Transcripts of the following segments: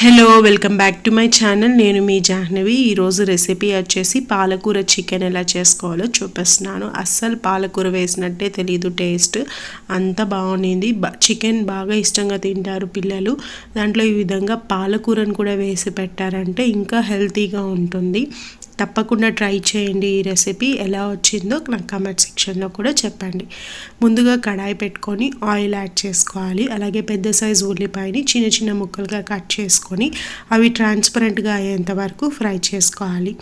Hello welcome back to my channel నేను మీ జాహ్నవి. ఈరోజు రెసిపీ వచ్చేసి పాలకూర చికెన్ ఎలా చేసుకోవాలో చూపిస్తున్నాను. అస్సలు పాలకూర వేసినట్టే తెలీదు టేస్ట్ అంత బాగుంది చికెన్ బాగా ఇష్టంగా తింటారు పిల్లలు. దాంట్లో ఈ విధంగా పాలకూరను కూడా వేసి పెట్టారంటే ఇంకా హెల్తీగా ఉంటుంది. తప్పకుండా ట్రై చేయండి ఈ రెసిపీ ఎలా వచ్చిందో నాకు కమెంట్ సెక్షన్లో కూడా చెప్పండి. ముందుగా కడాయి పెట్టుకొని ఆయిల్ యాడ్ చేసుకోవాలి. అలాగే పెద్ద సైజు ఉల్లిపాయని చిన్న చిన్న ముక్కలుగా కట్ చేసుకొని అవి ట్రాన్స్పరెంట్గా అయ్యేంత వరకు ఫ్రై చేసుకోవాలి.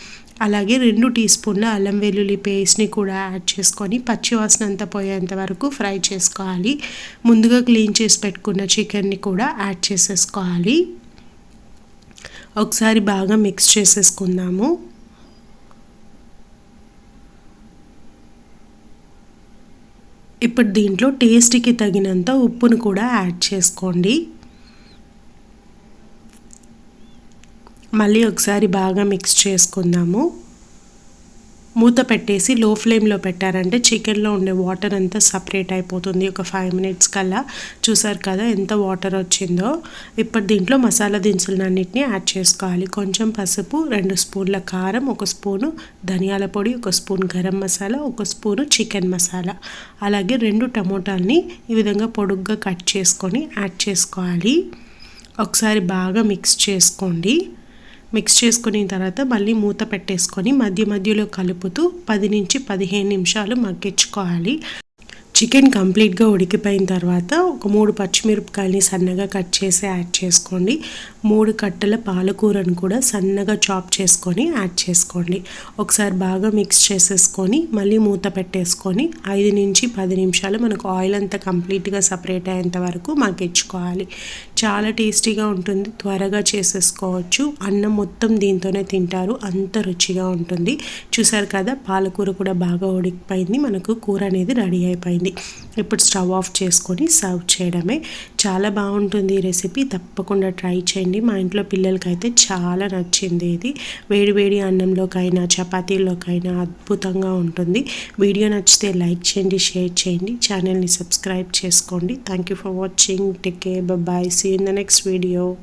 అలాగే రెండు టీ స్పూన్ల అల్లం వెల్లుల్లి పేస్ట్ని కూడా యాడ్ చేసుకొని పచ్చివాసన అంతా పోయేంత వరకు ఫ్రై చేసుకోవాలి. ముందుగా క్లీన్ చేసి పెట్టుకున్న చికెన్ని కూడా యాడ్ చేసేసుకోవాలి. ఒకసారి బాగా మిక్స్ చేసేసుకుందాము. ఇప్పుడు దీంట్లో టేస్ట్కి తగినంత ఉప్పును కూడా యాడ్ చేసుకోండి. మళ్ళీ ఒకసారి బాగా మిక్స్ చేసుకుందాము. మూత పెట్టేసి లో ఫ్లేమ్లో పెట్టారంటే చికెన్లో ఉండే వాటర్ అంతా సపరేట్ అయిపోతుంది. ఒక ఫైవ్ మినిట్స్ కల్లా. చూసారు కదా ఎంత వాటర్ వచ్చిందో. ఇప్పుడు దీంట్లో మసాలా దినుసులన్నింటినీ యాడ్ చేసుకోవాలి. కొంచెం పసుపు రెండు స్పూన్ల కారం ఒక స్పూను ధనియాల పొడి ఒక స్పూన్ గరం మసాలా ఒక స్పూను చికెన్ మసాలా. అలాగే రెండు టమోటాలని ఈ విధంగా పొడుగ్గా కట్ చేసుకొని యాడ్ చేసుకోవాలి. ఒకసారి బాగా మిక్స్ చేసుకోండి. మిక్స్ చేసుకున్న తర్వాత మళ్ళీ మూత పెట్టేసుకొని మధ్య మధ్యలో కలుపుతూ పది నుంచి పదిహేను నిమిషాలు మగ్గించుకోవాలి. చికెన్ కంప్లీట్గా ఉడికిపోయిన తర్వాత ఒక మూడు పచ్చిమిరపకాయలని సన్నగా కట్ చేసి యాడ్ చేసుకోండి. మూడు కట్టల పాలకూరను కూడా సన్నగా చాప్ చేసుకొని యాడ్ చేసుకోండి. ఒకసారి బాగా మిక్స్ చేసేసుకొని మళ్ళీ మూత పెట్టేసుకొని ఐదు నుంచి పది నిమిషాలు మనకు ఆయిల్ అంతా కంప్లీట్గా సపరేట్ అయ్యేంత వరకు మగ్గించుకోవాలి. చాలా టేస్టీగా ఉంటుంది త్వరగా చేసేసుకోవచ్చు. అన్నం మొత్తం దీంతోనే తింటారు అంత రుచిగా ఉంటుంది. చూసారు కదా పాలకూర కూడా బాగా ఉడికిపోయింది మనకు కూర అనేది రెడీ అయిపోయింది. ఇప్పుడు స్టవ్ ఆఫ్ చేసుకొని సర్వ్ చేయడమే. చాలా బాగుంటుంది ఈ రెసిపీ. తప్పకుండా ట్రై చేయండి. మా ఇంట్లో పిల్లలకైతే చాలా నచ్చింది ఇది. వేడి వేడి అన్నంలోకైనా చపాతీలోకైనా అద్భుతంగా ఉంటుంది. వీడియో నచ్చితే లైక్ చేయండి షేర్ చేయండి. ఛానల్ని సబ్స్క్రైబ్ చేసుకోండి. Thank you for watching take care bye see in the next video